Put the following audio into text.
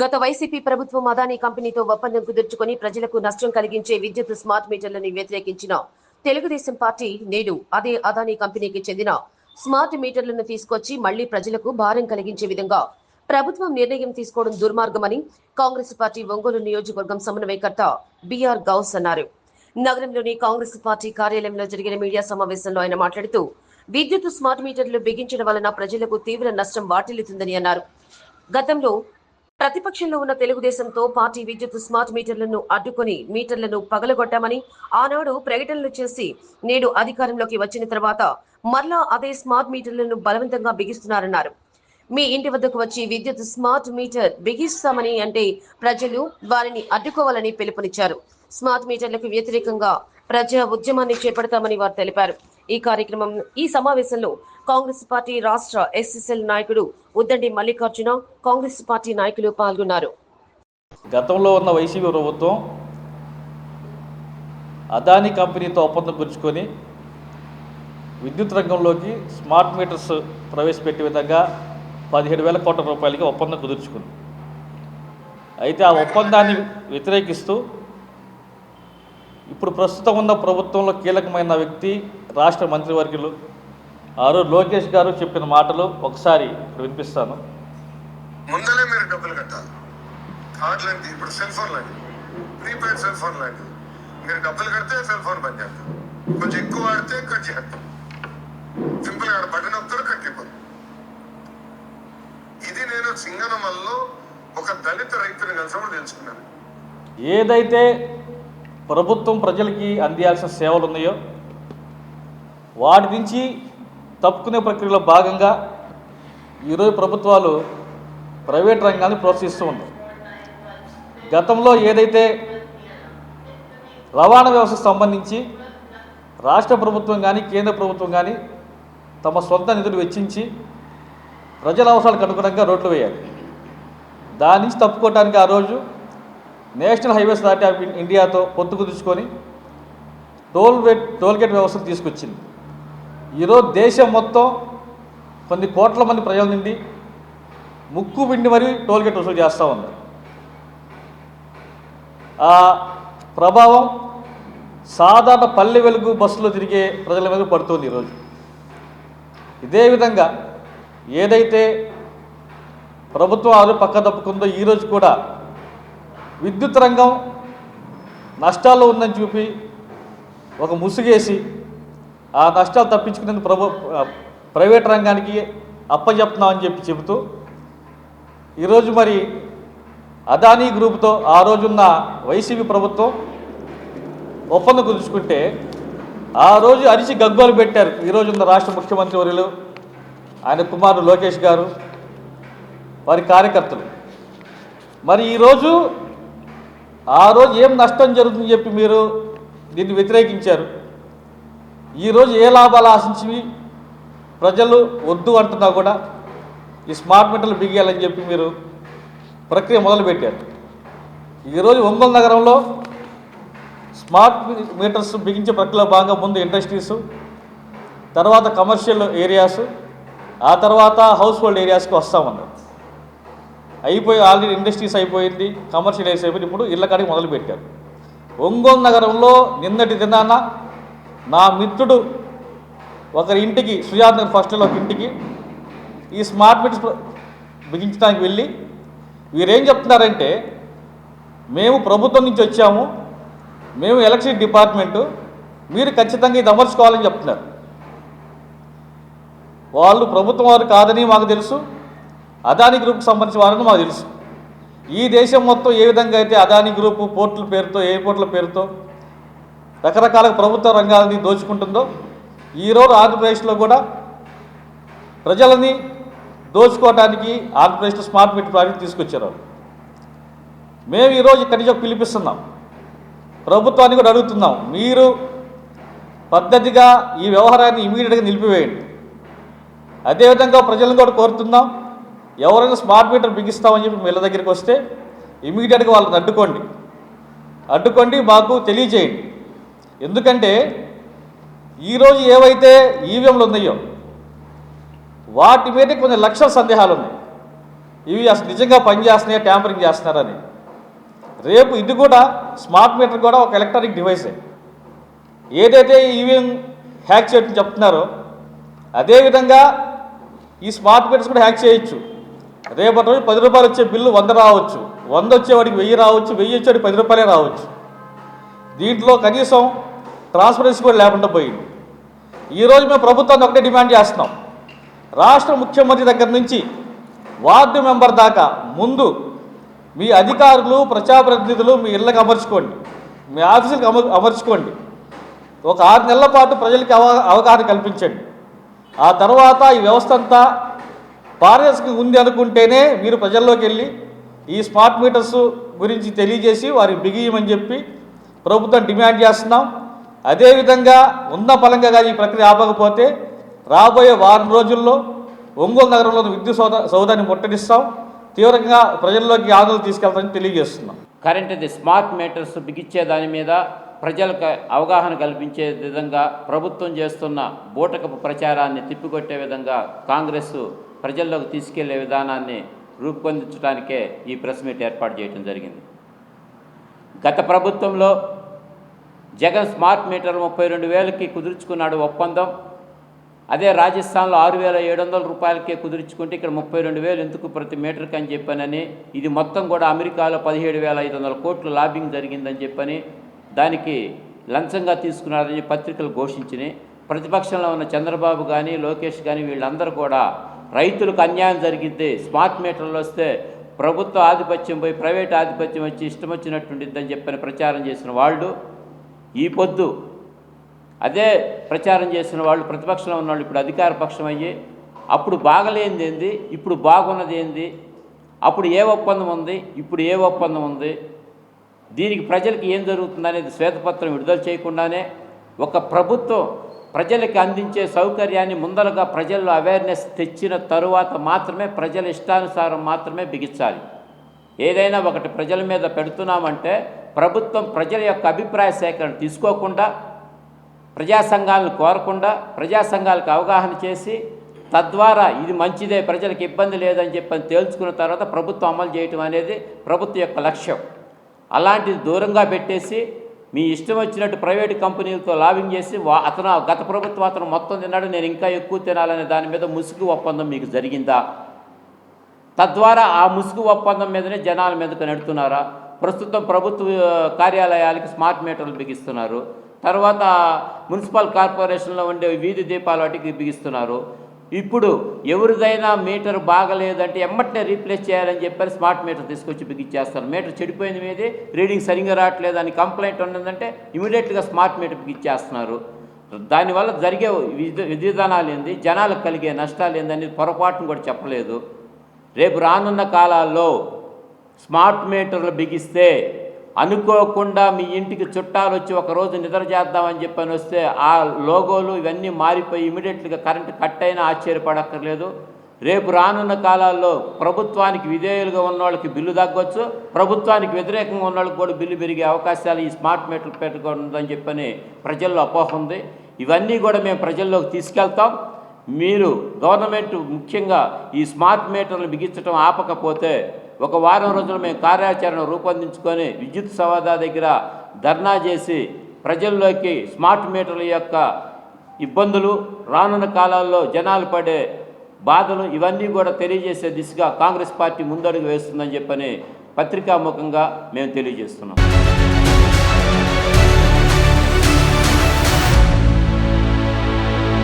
గత వైసీపీ ప్రభుత్వం అదానీ కంపెనీతో ఒప్పందం కుదుర్చుకొని ప్రజలకు నష్టం కలిగించే విద్యుత్ స్మార్ట్ మీటర్లను వ్యతిరేకించిన తెలుగుదేశం పార్టీ నేడు అదే అదానీ కంపెనీకి చెందిన స్మార్ట్ మీటర్లను తీసుకొచ్చి మళ్ళీ ప్రజలకు భారం కలిగించే విధంగా ప్రభుత్వం నిర్ణయం తీసుకోవడం దుర్మార్గమని కాంగ్రెస్ పార్టీ ఒంగోలు నియోజకవర్గం సమన్వయకర్త బిఆర్ గౌస్ అన్నారు. నగరంలోని కాంగ్రెస్ పార్టీ కార్యాలయంలో జరిగిన మీడియా సమావేశంలో ఆయన మాట్లాడుతూ విద్యుత్ స్మార్ట్ మీటర్లు బిగించడం వలన ప్రజలకు తీవ్ర నష్టం వాటిల్లుతుందని అన్నారు. గతంలో ప్రతిపక్షంలో ఉన్న తెలుగుదేశంతో పార్టీ విద్యుత్ స్మార్ట్ మీటర్లను అడ్డుకొని మీటర్లను పగలగొట్టామని ఆనాడు ప్రకటనలు చేసి నేడు అధికారంలోకి వచ్చిన తర్వాత మరలా అదే స్మార్ట్ మీటర్లను బలవంతంగా బిగిస్తున్నారన్నారు. మీ ఇంటి వద్దకు వచ్చి విద్యుత్ స్మార్ట్ మీటర్ బిగిస్తామని అంటే ప్రజలు వారిని అడ్డుకోవాలని పిలుపునిచ్చారు. స్మార్ట్ మీటర్లకు వ్యతిరేకంగా ప్రజా ఉద్యమాన్ని చేపడతామని వారు తెలిపారు. ఈ కార్యక్రమం ఈ సమావేశంలో కాంగ్రెస్ పార్టీ రాష్ట్ర ఎస్ఎస్ఎల్ నాయకుడు ఉద్దండి మల్లికార్జున కాంగ్రెస్ పార్టీ నాయకులు పాల్గొన్నారు. గతంలో ఉన్న వైసీపీ ప్రభుత్వం అదానీ కంపెనీతో ఒప్పందం కుదుర్చుకొని విద్యుత్ రంగంలోకి స్మార్ట్ మీటర్స్ ప్రవేశపెట్టే విధంగా పదిహేడు వేల కోట్ల రూపాయలకి ఒప్పందం కుదుర్చుకుంది. అయితే ఆ ఒప్పందాన్ని వ్యతిరేకిస్తూ ఇప్పుడు ప్రస్తుతం ఉన్న ప్రభుత్వంలో కీలకమైన వ్యక్తి రాష్ట్ర మంత్రివర్యులు ఆ రోజు లోకేష్ గారు చెప్పిన మాటలు ఒకసారి ఇప్పుడు వినిపిస్తాను. ముందలే మీరు డబ్బులు కట్టాలి. కార్డ్ లాంటిది ఇప్పుడు సెల్ ఫోన్ లాంటిది ప్రీపెయిడ్ సెల్ ఫోన్ లాంటిది మీరు డబ్బులు కడితే సెల్ ఫోన్ పని చేస్తుంది కొంచెం ఎక్కువ వాడితే కట్ చేస్తాం సింపుల్గా బటన్ నొక్కుతారు కట్ అయిపోతుంది. ఇది నేను సింగనమల్లో ఒక దళిత రైతుని కలిసినప్పుడు తెలుసుకున్నాను. ఏదైతే ప్రభుత్వం ప్రజలకి అందియాల్సిన సేవలు ఉన్నాయో వాటి నుంచి తప్పుకునే ప్రక్రియలో భాగంగా ఈరోజు ప్రభుత్వాలు ప్రైవేట్ రంగాన్ని ప్రోత్సహిస్తూ ఉన్నాయి గతంలో ఏదైతే రవాణా వ్యవస్థకు సంబంధించి రాష్ట్ర ప్రభుత్వం కానీ కేంద్ర ప్రభుత్వం కానీ తమ సొంత నిధులు వెచ్చించి ప్రజల అవసరాలకు అనుగుణంగా రోడ్లు వేయాలి. దాని నుంచి తప్పుకోవడానికి ఆ రోజు నేషనల్ హైవేస్ అథారిటీ ఆఫ్ ఇండియాతో పొత్తు కుదుర్చుకొని టోల్ టోల్గేట్ టోల్ వ్యవస్థను తీసుకొచ్చింది. ఈరోజు దేశం మొత్తం కొన్ని కోట్ల మంది ప్రజల నుండి ముక్కు పిండి మరీ టోల్గేట్ వసూలు చేస్తూ ఉన్నారు ఆ ప్రభావం సాధారణ పల్లె వెలుగు బస్సులో తిరిగే ప్రజల మీద పడుతుంది ఈరోజు. ఇదే విధంగా ఏదైతే ప్రభుత్వం ఆరు పక్క తప్పుకుందో ఈరోజు కూడా విద్యుత్ రంగం నష్టాల్లో ఉందని చూపి ఒక ముసుగేసి ఆ నష్టాలు తప్పించుకునేందుకు ప్రభు ప్రైవేట్ రంగానికి అప్పచెప్తున్నామని చెప్పి చెబుతూ ఈరోజు మరి అదానీ గ్రూప్తో ఆ రోజున్న వైసీపీ ప్రభుత్వం ఒప్పందం కుదుర్చుకుంటే ఆ రోజు అరిచి గగ్గోలు పెట్టారు ఈరోజున్న రాష్ట్ర ముఖ్యమంత్రి వర్యులు ఆయన కుమారుడు లోకేష్ గారు వారి కార్యకర్తలు. మరి ఈరోజు ఆ రోజు ఏం నష్టం జరుగుతుందని చెప్పి మీరు దీన్ని వ్యతిరేకించారు. ఈరోజు ఏ లాభాలు ఆశించి ప్రజలు వద్దు అంటున్నా కూడా ఈ స్మార్ట్ మీటర్లు బిగియాలని చెప్పి మీరు ప్రక్రియ మొదలుపెట్టారు. ఈరోజు ఒంగోలు నగరంలో స్మార్ట్ మీటర్స్ బిగించే ప్రక్రియలో భాగంగా ముందు ఇండస్ట్రీస్ తర్వాత కమర్షియల్ ఏరియాస్ ఆ తర్వాత హౌస్ హోల్డ్ ఏరియాస్కి వస్తామన్నారు అయిపోయి ఆల్రెడీ ఇండస్ట్రీస్ అయిపోయింది కమర్షియల్ అయిపోయింది. ఇప్పుడు ఇళ్ళ కాడికి మొదలుపెట్టారు ఒంగోలు నగరంలో నిన్నటి దినాన నా మిత్రుడు ఒకరి ఇంటికి సుజాత్ నగర్ ఫస్ట్లో ఒక ఇంటికి ఈ స్మార్ట్ మీటర్స్ బిగించడానికి వెళ్ళి వీరేం చెప్తున్నారంటే మేము ప్రభుత్వం నుంచి వచ్చాము మేము ఎలక్ట్రిసిటీ డిపార్ట్మెంటు మీరు ఖచ్చితంగా ఇది అమర్చుకోవాలని చెప్తున్నారు. వాళ్ళు ప్రభుత్వం వారు కాదని మాకు తెలుసు. అదాని గ్రూప్కి సంబంధించిన వారని మాకు తెలుసు. ఈ దేశం మొత్తం ఏ విధంగా అయితే అదాని గ్రూప్ పోర్టుల పేరుతో ఎయిర్పోర్ట్ల పేరుతో రకరకాల ప్రభుత్వ రంగాలని దోచుకుంటుందో ఈరోజు ఆంధ్రప్రదేశ్లో కూడా ప్రజలని దోచుకోవడానికి ఆంధ్రప్రదేశ్లో స్మార్ట్ మీటర్ ప్రాజెక్ట్ తీసుకొచ్చారు మేము ఈరోజు ఇక్కడి నుంచి పిలిపిస్తున్నాం. ప్రభుత్వాన్ని కూడా అడుగుతున్నాం. మీరు పద్ధతిగా ఈ వ్యవహారాన్ని ఇమీడియట్గా నిలిపివేయండి. అదేవిధంగా ప్రజలను కూడా కోరుతున్నాం. ఎవరైనా స్మార్ట్ మీటర్ బిగిస్తామని చెప్పి వీళ్ళ దగ్గరికి వస్తే ఇమీడియట్గా వాళ్ళని అడ్డుకోండి. అడ్డుకోండి మాకు తెలియజేయండి. ఎందుకంటే ఈరోజు ఏవైతే ఈవీఎంలు ఉన్నాయో వాటి మీద కొన్ని లక్షల సందేహాలు ఉన్నాయి. ఇవి అసలు నిజంగా పనిచేస్తున్నాయా ట్యాంపరింగ్ చేస్తున్నారని. రేపు ఇది కూడా స్మార్ట్ మీటర్ కూడా ఒక ఎలక్ట్రానిక్ డివైసే. ఏదైతే ఈవీఎం హ్యాక్ చేయడం చెప్తున్నారో అదేవిధంగా ఈ స్మార్ట్ మీటర్స్ కూడా హ్యాక్ చేయొచ్చు. రేపటి రోజు పది రూపాయలు వచ్చే బిల్లు వంద రావచ్చు. వంద వచ్చేవాడికి వెయ్యి రావచ్చు వెయ్యి వచ్చేవాడికి పది రూపాయలే రావచ్చు. దీంట్లో కనీసం ట్రాన్స్పరెన్సీ కూడా లేకుండా పోయింది. ఈరోజు మేము ప్రభుత్వాన్ని ఒకటే డిమాండ్ చేస్తున్నాం. రాష్ట్ర ముఖ్యమంత్రి దగ్గర నుంచి వార్డు మెంబర్ దాకా ముందు మీ అధికారులు ప్రజాప్రతినిధులు మీ ఇళ్ళకి అమర్చుకోండి. మీ ఆఫీసులకు అమ అమర్చుకోండి. ఒక ఆరు నెలల పాటు ప్రజలకి అవ అవగాహన కల్పించండి. ఆ తర్వాత ఈ వ్యవస్థ అంతా పారదర్శకంగా ఉంది అనుకుంటేనే మీరు ప్రజల్లోకి వెళ్ళి ఈ స్మార్ట్ మీటర్స్ గురించి తెలియజేసి వారికి బిగియమని చెప్పి ప్రభుత్వం డిమాండ్ చేస్తున్నాం. అదేవిధంగా ఉన్న ఫలంగా కానీ ఈ ప్రక్రియ ఆపకపోతే రాబోయే వారం రోజుల్లో ఒంగోలు నగరంలో విద్యుత్ సౌద సౌదాన్ని ముట్టడిస్తాం. తీవ్రంగా ప్రజల్లోకి ఆందోళన తీసుకెళ్తామని తెలియజేస్తున్నాం. కరెంట్ ఇది స్మార్ట్ మీటర్స్ బిగిచ్చే దాని మీద ప్రజలకు అవగాహన కల్పించే విధంగా ప్రభుత్వం చేస్తున్న బూటకపు ప్రచారాన్ని తిప్పికొట్టే విధంగా కాంగ్రెస్ ప్రజల్లోకి తీసుకెళ్ళే విధానాన్ని రూపొందించడానికే ఈ ప్రెస్ మీట్ ఏర్పాటు చేయడం జరిగింది. గత ప్రభుత్వంలో జగన్ స్మార్ట్ మీటర్ ముప్పై రెండు వేలకి కుదుర్చుకున్నాడు ఒప్పందం. అదే రాజస్థాన్లో ఆరు వేల ఏడు వందల రూపాయలకే కుదుర్చుకుంటే ఇక్కడ ముప్పై రెండు వేలు ఎందుకు ప్రతి మీటర్కి అని చెప్పానని ఇది మొత్తం కూడా అమెరికాలో పదిహేడు వేల ఐదు వందల కోట్లు లాబింగ్ జరిగిందని చెప్పని దానికి లంచంగా తీసుకున్నారని పత్రికలు ఘోషించినాయి. ప్రతిపక్షంలో ఉన్న చంద్రబాబు కానీ లోకేష్ కానీ వీళ్ళందరూ కూడా రైతులకు అన్యాయం జరిగిద్ది. స్మార్ట్ మీటర్లు వస్తే ప్రభుత్వ ఆధిపత్యం పోయి ప్రైవేట్ ఆధిపత్యం వచ్చి ఇష్టం వచ్చినట్టుండిద్దని చెప్పని ప్రచారం చేసిన వాళ్ళు ఈ పొద్దు. అదే ప్రచారం చేసిన వాళ్ళు ప్రతిపక్షంలో ఉన్న వాళ్ళు ఇప్పుడు అధికార పక్షం అయ్యి అప్పుడు బాగలేనిది ఏంది? ఇప్పుడు బాగున్నది ఏంది? అప్పుడు ఏ ఒప్పందం ఉంది? ఇప్పుడు ఏ ఒప్పందం ఉంది? దీనికి ప్రజలకు ఏం జరుగుతుంది అనేది శ్వేతపత్రం విడుదల చేయకుండానే ఒక ప్రభుత్వం ప్రజలకి అందించే సౌకర్యాన్ని ముందరగా ప్రజల్లో అవేర్నెస్ తెచ్చిన తరువాత మాత్రమే ప్రజల ఇష్టానుసారం మాత్రమే బిగించాలి. ఏదైనా ఒకటి ప్రజల మీద పెడుతున్నామంటే ప్రభుత్వం ప్రజల యొక్క అభిప్రాయ సేకరణ తీసుకోకుండా ప్రజా సంఘాలను కోరకుండా ప్రజా సంఘాలకు అవగాహన చేసి తద్వారా ఇది మంచిదే ప్రజలకు ఇబ్బంది లేదని చెప్పని తేల్చుకున్న తర్వాత ప్రభుత్వం అమలు చేయటం అనేది ప్రభుత్వం యొక్క లక్ష్యం. అలాంటిది దూరంగా పెట్టేసి మీ ఇష్టం వచ్చినట్టు ప్రైవేట్ కంపెనీలతో లాబింగ్ చేసి వా అతను గత ప్రభుత్వం అతను మొత్తం తిన్నాడు నేను ఇంకా ఎక్కువ తినాలనే దాని మీద ముసుగు ఒప్పందం మీకు జరిగిందా? తద్వారా ఆ ముసుగు ఒప్పందం మీదనే జనాల మీదకు నెడుతున్నారా? ప్రస్తుతం ప్రభుత్వ కార్యాలయాలకి స్మార్ట్ మీటర్లు బిగిస్తున్నారు. తర్వాత మున్సిపల్ కార్పొరేషన్లో ఉండే వీధి దీపాల వాటికి బిగిస్తున్నారు. ఇప్పుడు ఎవరిదైనా మీటర్ బాగలేదంటే ఎమ్మటనే రీప్లేస్ చేయాలని చెప్పారు స్మార్ట్ మీటర్ తీసుకొచ్చి బిగిచ్చేస్తారు మీటర్ చెడిపోయింది మీదే రీడింగ్ సరిగ్గా రావట్లేదు అని కంప్లైంట్ ఉన్నదంటే ఇమీడియట్గా స్మార్ట్ మీటర్ బిగిచ్చేస్తున్నారు దానివల్ల జరిగే విధి విధానాలు ఏంది? జనాలకు కలిగే నష్టాలు ఏందని పొరపాటును కూడా చెప్పలేదు. రేపు రానున్న కాలాల్లో స్మార్ట్ మీటర్లు బిగిస్తే అనుకోకుండా మీ ఇంటికి చుట్టాలు వచ్చి ఒకరోజు నిద్ర చేద్దామని చెప్పని వస్తే ఆ లోగోలు ఇవన్నీ మారిపోయి ఇమీడియట్గా కరెంట్ కట్ అయినా ఆశ్చర్యపడక్కర్లేదు. రేపు రానున్న కాలాల్లో ప్రభుత్వానికి విధేయులుగా ఉన్న వాళ్ళకి బిల్లు తగ్గొచ్చు. ప్రభుత్వానికి వ్యతిరేకంగా ఉన్న వాళ్ళకి కూడా బిల్లు పెరిగే అవకాశాలు ఈ స్మార్ట్ మీటర్లు పెట్టుకుంటుందని చెప్పని ప్రజల్లో అపోహ ఉంది. ఇవన్నీ కూడా మేము ప్రజల్లోకి తీసుకెళ్తాం. మీరు గవర్నమెంట్ ముఖ్యంగా ఈ స్మార్ట్ మీటర్లు బిగించడం ఆపకపోతే ఒక వారం రోజులు మేము కార్యాచరణ రూపొందించుకొని విద్యుత్ సవాదా దగ్గర ధర్నా చేసి ప్రజల్లోకి స్మార్ట్ మీటర్ల యొక్క ఇబ్బందులు రానున్న కాలాల్లో జనాలు పడే బాధలు ఇవన్నీ కూడా తెలియజేసే దిశగా కాంగ్రెస్ పార్టీ ముందడుగు వేస్తుందని చెప్పని పత్రికాముఖంగా మేము తెలియజేస్తున్నాం.